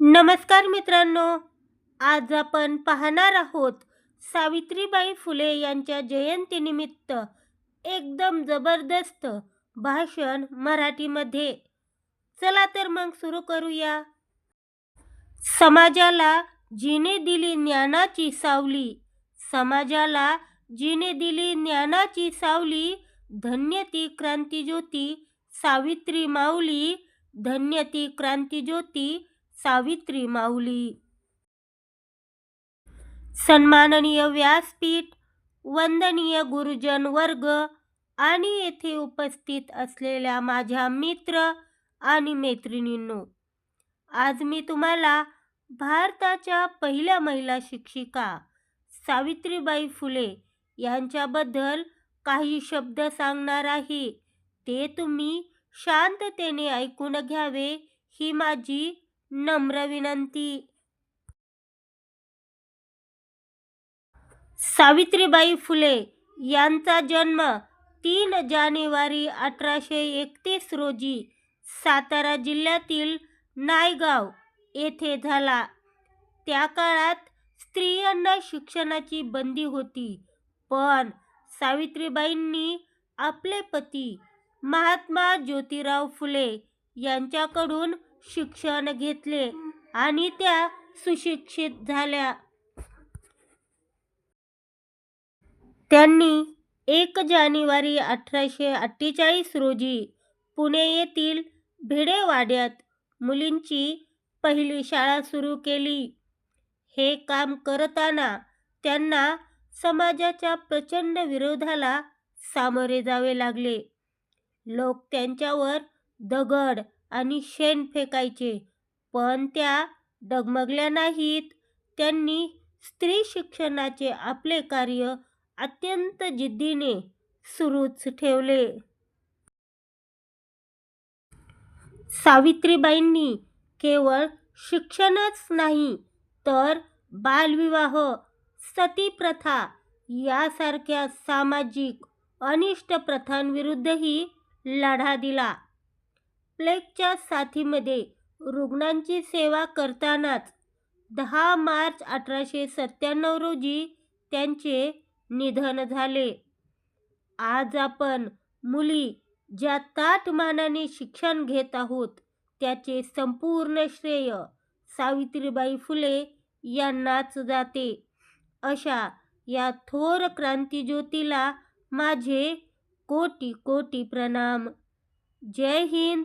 नमस्कार मित्रांनो आज आपण पाहणार आहोत सावित्रीबाई फुले यांच्या जयंतीनिमित्त एकदम जबरदस्त भाषण मराठीमध्ये. चला तर मग सुरू करूया. समाजाला जिने दिली ज्ञानाची सावली समाजाला जिने दिली ज्ञानाची सावली धन्य ती क्रांतीज्योती सावित्री माऊली धन्य ती क्रांतीज्योती सावित्री माऊली. सन्माननीय व्यासपीठ वंदनीय गुरुजन वर्ग आणि येथे उपस्थित असलेल्या माझ्या मित्र आणि मैत्रिणींनो आज मी तुम्हाला भारताच्या पहिल्या महिला शिक्षिका सावित्रीबाई फुले यांच्याबद्दल काही शब्द सांगणार आहे. ते तुम्ही शांततेने ऐकून घ्यावे ही माझी नम्र विनंती. सावित्रीबाई फुले यांचा जन्म तीन जानेवारी अठराशे एकतीस रोजी सातारा जिल्ह्यातील नायगाव येथे झाला. त्या काळात स्त्रियांना शिक्षणाची बंदी होती पण सावित्रीबाईंनी आपले पती महात्मा ज्योतिराव फुले यांच्याकडून शिक्षण घेतले आणि त्या सुशिक्षित झाल्या. त्यांनी एक जानेवारी अठराशे अठ्ठेचाळीस रोजी पुणे येथील भिडेवाड्यात मुलींची पहिली शाळा सुरू केली. हे काम करताना त्यांना समाजाच्या प्रचंड विरोधाला सामोरे जावे लागले. लोक त्यांच्यावर दगड आणि शेण फेकायचे. पण त्या डगमगल्या नाहीत. त्यांनी स्त्री शिक्षणाचे आपले कार्य अत्यंत जिद्दीने सुरूच ठेवले. सावित्रीबाईंनी केवळ शिक्षणच नाही तर बालविवाह सतीप्रथा यासारख्या सामाजिक अनिष्ट प्रथांविरुद्धही लढा दिला. प्लेगच्या साथीमध्ये रुग्णांची सेवा करतानाच दहा मार्च अठराशे सत्त्याण्णव रोजी त्यांचे निधन झाले. आज आपण मुली ज्या ताटमानाने शिक्षण घेत आहोत त्याचे संपूर्ण श्रेय सावित्रीबाई फुले यांनाच जाते. अशा या थोर क्रांतीज्योतीला माझे कोटी कोटी प्रणाम. जय हिंद.